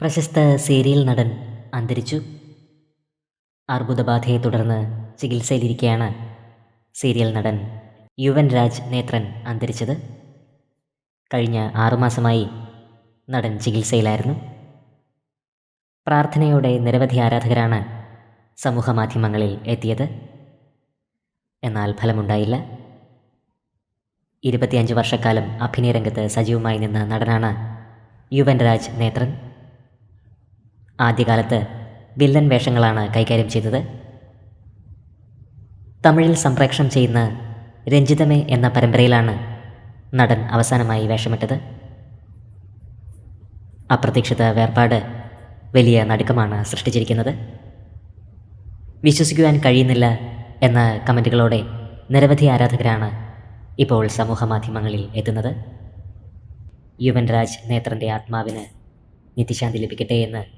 പ്രശസ്ത സീരിയൽ നടൻ അന്തരിച്ചു. അർബുദബാധയെ തുടർന്ന് ചികിത്സയിലിരിക്കെയാണ് സീരിയൽ നടൻ യുവൻ രാജ് നേത്രൻ അന്തരിച്ചത്. കഴിഞ്ഞ ആറുമാസമായി നടൻ ചികിത്സയിലായിരുന്നു. പ്രാർത്ഥനയോടെ നിരവധി ആരാധകരാണ് സമൂഹമാധ്യമങ്ങളിൽ എത്തിയത്. എന്നാൽ ഫലമുണ്ടായില്ല. ഇരുപത്തിയഞ്ച് വർഷക്കാലം അഭിനയരംഗത്ത് സജീവമായി നിന്ന നടനാണ് യുവൻ രാജ് നേത്രൻ. ആദ്യകാലത്ത് വില്ലൻ വേഷങ്ങളാണ് കൈകാര്യം ചെയ്തത്. തമിഴിൽ സംപ്രേക്ഷണം ചെയ്യുന്ന രഞ്ജിതമേ എന്ന പരമ്പരയിലാണ് നടൻ അവസാനമായി വേഷമിട്ടത്. അപ്രതീക്ഷിത വേർപാട് വലിയ നടുക്കമാണ് സൃഷ്ടിച്ചിരിക്കുന്നത്. വിശ്വസിക്കുവാൻ കഴിയുന്നില്ല എന്ന കമന്റുകളോടെ നിരവധി ആരാധകരാണ് ഇപ്പോൾ സമൂഹ മാധ്യമങ്ങളിൽ എത്തുന്നത്. യുവൻരാജ് നേത്രന്റെ ആത്മാവിന് നിത്യശാന്തി ലഭിക്കട്ടെ എന്ന്